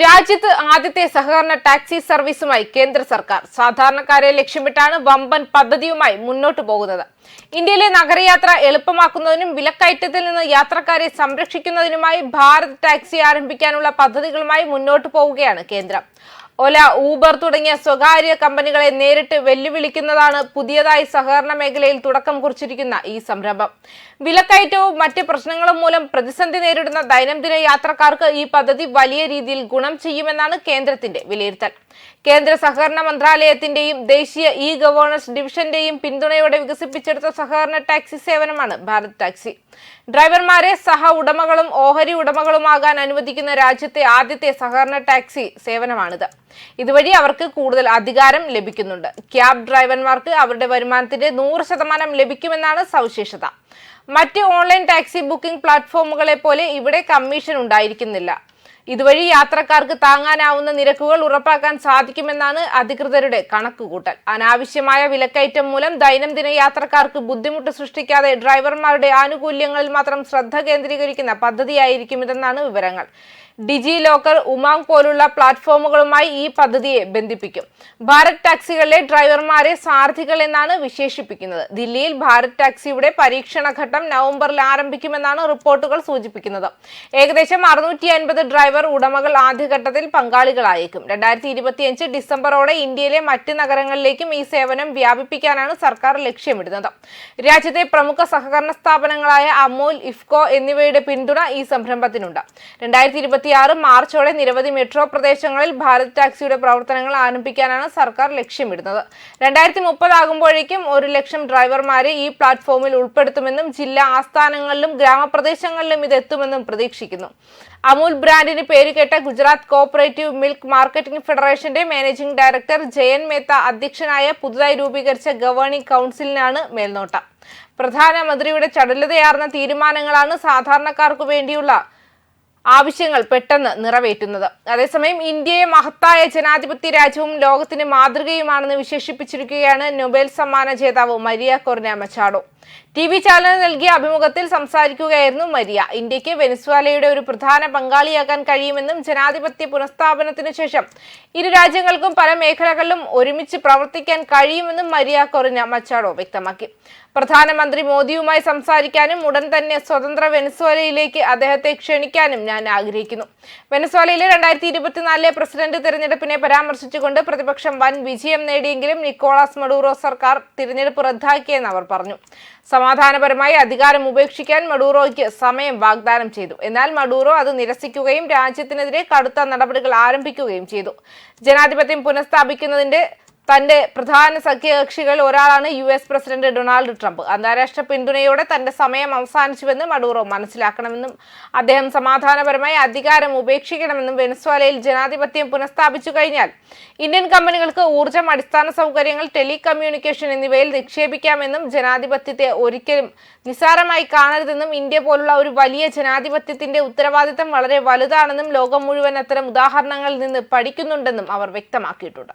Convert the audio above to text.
രാജ്യത്ത് ആദ്യത്തെ സഹകരണ ടാക്സി സർവീസുമായി കേന്ദ്ര സർക്കാർ. സാധാരണക്കാരെ ലക്ഷ്യമിട്ടാണ് വമ്പൻ പദ്ധതിയുമായി മുന്നോട്ടു പോകുന്നത്. ഇന്ത്യയിലെ നഗരയാത്ര എളുപ്പമാക്കുന്നതിനും വിലക്കയറ്റത്തിൽ നിന്ന് യാത്രക്കാരെ സംരക്ഷിക്കുന്നതിനുമായി ഭാരത് ടാക്സി ആരംഭിക്കാനുള്ള പദ്ധതികളുമായി മുന്നോട്ടു പോവുകയാണ് കേന്ദ്രം. ഒല ഊബർ തുടങ്ങിയ സ്വകാര്യ കമ്പനികളെ നേരിട്ട് വെല്ലുവിളിക്കുന്നതാണ് പുതിയതായി സഹകരണ മേഖലയിൽ തുടക്കം കുറിച്ചിരിക്കുന്ന ഈ സംരംഭം. വിലക്കയറ്റവും മറ്റ് പ്രശ്നങ്ങളും മൂലം പ്രതിസന്ധി നേരിടുന്ന ദൈനംദിന യാത്രക്കാർക്ക് ഈ പദ്ധതി വലിയ രീതിയിൽ ഗുണം ചെയ്യുമെന്നാണ് കേന്ദ്രത്തിന്റെ വിലയിരുത്തൽ. കേന്ദ്ര സഹകരണ മന്ത്രാലയത്തിന്റെയും ദേശീയ ഇ ഗവേണൻസ് ഡിവിഷന്റെയും പിന്തുണയോടെ വികസിപ്പിച്ചെടുത്ത സഹകരണ ടാക്സി സേവനമാണ് ഭാരത് ടാക്സി. ഡ്രൈവർമാരെ സഹ ഉടമകളും ഓഹരി ഉടമകളുമാകാൻ അനുവദിക്കുന്ന രാജ്യത്തെ ആദ്യത്തെ സഹകരണ ടാക്സി സേവനമാണിത്. ഇതുവഴി അവർക്ക് കൂടുതൽ അധികാരം ലഭിക്കുന്നുണ്ട്. ക്യാബ് ഡ്രൈവർമാർക്ക് അവരുടെ വരുമാനത്തിന്റെ നൂറ് ശതമാനം ലഭിക്കുമെന്നാണ് സവിശേഷത. മറ്റ് ഓൺലൈൻ ടാക്സി ബുക്കിംഗ് പ്ലാറ്റ്ഫോമുകളെ പോലെ ഇവിടെ കമ്മീഷൻ ഉണ്ടായിരിക്കുന്നില്ല. ഇതുവഴി യാത്രക്കാർക്ക് താങ്ങാനാവുന്ന നിരക്കുകൾ ഉറപ്പാക്കാൻ സാധിക്കുമെന്നാണ് അധികൃതരുടെ കണക്കുകൂട്ടൽ. അനാവശ്യമായ വിലക്കയറ്റം മൂലം ദൈനംദിന യാത്രക്കാർക്ക് ബുദ്ധിമുട്ട് സൃഷ്ടിക്കാതെ ഡ്രൈവർമാരുടെ ആനുകൂല്യങ്ങളിൽ മാത്രം ശ്രദ്ധ കേന്ദ്രീകരിക്കുന്ന പദ്ധതിയായിരിക്കും ഇതെന്നാണ് വിവരങ്ങൾ. ഡിജി ലോക്കർ ഉമാങ് പോലുള്ള പ്ലാറ്റ്ഫോമുകളുമായി ഈ പദ്ധതിയെ ബന്ധിപ്പിക്കും. ഭാരത് ടാക്സികളിലെ ഡ്രൈവർമാരെ സാർഥികൾ എന്നാണ് വിശേഷിപ്പിക്കുന്നത്. ദില്ലിയിൽ ഭാരത് ടാക്സിയുടെ പരീക്ഷണഘട്ടം നവംബറിൽ ആരംഭിക്കുമെന്നാണ് റിപ്പോർട്ടുകൾ സൂചിപ്പിക്കുന്നത്. ഏകദേശം അറുന്നൂറ്റി അൻപത് ഡ്രൈവർ ഉടമകൾ ആദ്യഘട്ടത്തിൽ പങ്കാളികളായേക്കും. രണ്ടായിരത്തി ഇരുപത്തിയഞ്ച് ഡിസംബറോടെ ഇന്ത്യയിലെ മറ്റ് നഗരങ്ങളിലേക്കും ഈ സേവനം വ്യാപിപ്പിക്കാനാണ് സർക്കാർ ലക്ഷ്യമിടുന്നത്. രാജ്യത്തെ പ്രമുഖ സഹകരണ സ്ഥാപനങ്ങളായ അമൂൽ ഇഫ്കോ എന്നിവയുടെ പിന്തുണ ഈ സംരംഭത്തിനുണ്ട്. രണ്ടായിരത്തി ഇരുപത്തിയാറ് മാർച്ചോടെ നിരവധി മെട്രോ പ്രദേശങ്ങളിൽ ഭാരത് ടാക്സിയുടെ പ്രവർത്തനങ്ങൾ ആരംഭിക്കാനാണ് സർക്കാർ ലക്ഷ്യമിടുന്നത്. രണ്ടായിരത്തി മുപ്പതാകുമ്പോഴേക്കും ഒരു ലക്ഷം ഡ്രൈവർമാരെ ഈ പ്ലാറ്റ്ഫോമിൽ ഉൾപ്പെടുത്തുമെന്നും ജില്ലാ ആസ്ഥാനങ്ങളിലും ഗ്രാമപ്രദേശങ്ങളിലും ഇത് എത്തുമെന്നും പ്രതീക്ഷിക്കുന്നു. അമൂൽ ബ്രാൻഡിന് പേരുകേട്ട ഗുജറാത്ത് കോഓപ്പറേറ്റീവ് മിൽക്ക് മാർക്കറ്റിംഗ് ഫെഡറേഷന്റെ മാനേജിംഗ് ഡയറക്ടർ ജയൻ മേത്ത അധ്യക്ഷനായ പുതുതായി രൂപീകരിച്ച ഗവേണിംഗ് കൗൺസിലിനാണ് മേൽനോട്ടം. പ്രധാനമന്ത്രിയുടെ ചടുലതയാർന്ന തീരുമാനങ്ങളാണ് സാധാരണക്കാർക്കു വേണ്ടിയുള്ള ആവശ്യങ്ങൾ പെട്ടെന്ന് നിറവേറ്റുന്നത്. അതേസമയം ഇന്ത്യയെ മഹത്തായ ജനാധിപത്യ രാജ്യവും ലോകത്തിന് മാതൃകയുമാണെന്ന് വിശേഷിപ്പിച്ചിരിക്കുകയാണ് നൊബേൽ സമ്മാന ജേതാവ് Maria Corina Machado T V ചാനലിന് നൽകിയ അഭിമുഖത്തിൽ സംസാരിക്കുകയായിരുന്നു മരിയ. ഇന്ത്യയ്ക്ക് വെനസ്വാലയുടെ ഒരു പ്രധാന പങ്കാളിയാകാൻ കഴിയുമെന്നും ജനാധിപത്യ പുനഃസ്ഥാപനത്തിനു ശേഷം ഇരു രാജ്യങ്ങൾക്കും പല മേഖലകളിലും ഒരുമിച്ച് പ്രവർത്തിക്കാൻ കഴിയുമെന്നും മരിയ കൊറിന മച്ചാഡോ വ്യക്തമാക്കി. പ്രധാനമന്ത്രി മോദിയുമായി സംസാരിക്കാനും ഉടൻ തന്നെ സ്വതന്ത്ര വെനസ്വേലയിലേക്ക് അദ്ദേഹത്തെ ക്ഷണിക്കാനും ഞാൻ ആഗ്രഹിക്കുന്നു. വെനസ്വേലയിലെ രണ്ടായിരത്തി ഇരുപത്തിനാലിലെ പ്രസിഡന്റ് തിരഞ്ഞെടുപ്പിനെ പരാമർശിച്ചുകൊണ്ട് പ്രതിപക്ഷം വൻ വിജയം നേടിയെങ്കിലും നിക്കോളാസ് മഡൂറോ സർക്കാർ തിരഞ്ഞെടുപ്പ് റദ്ദാക്കിയെന്ന് അവർ പറഞ്ഞു. സമാധാനപരമായി അധികാരം ഉപേക്ഷിക്കാൻ മഡൂറോയ്ക്ക് സമയം വാഗ്ദാനം ചെയ്തു. എന്നാൽ മഡൂറോ അത് നിരസിക്കുകയും രാജ്യത്തിനെതിരെ കടുത്ത നടപടികൾ ആരംഭിക്കുകയും ചെയ്തു. ജനാധിപത്യം പുനഃസ്ഥാപിക്കുന്നതിന്റെ തന്റെ പ്രധാന സഖ്യകക്ഷികൾ ഒരാളാണ് U S president Donald Trump. അന്താരാഷ്ട്ര പിന്തുണയോടെ തന്റെ സമയം അവസാനിച്ചുവെന്ന് മഡൂറോ മനസ്സിലാക്കണമെന്നും അദ്ദേഹം സമാധാനപരമായി അധികാരം ഉപേക്ഷിക്കണമെന്നും വെനസ്വാലയിൽ ജനാധിപത്യം പുനഃസ്ഥാപിച്ചു കഴിഞ്ഞാൽ ഇന്ത്യൻ കമ്പനികൾക്ക് ഊർജം അടിസ്ഥാന സൗകര്യങ്ങൾ ടെലികമ്മ്യൂണിക്കേഷൻ എന്നിവയിൽ നിക്ഷേപിക്കാമെന്നും ജനാധിപത്യത്തെ ഒരിക്കലും നിസ്സാരമായി കാണരുതെന്നും ഇന്ത്യ പോലുള്ള ഒരു വലിയ ജനാധിപത്യത്തിന്റെ ഉത്തരവാദിത്തം വളരെ വലുതാണെന്നും ലോകം മുഴുവൻ അത്തരം ഉദാഹരണങ്ങളിൽ നിന്ന് പഠിക്കുന്നുണ്ടെന്നും അവർ വ്യക്തമാക്കിയിട്ടുണ്ട്.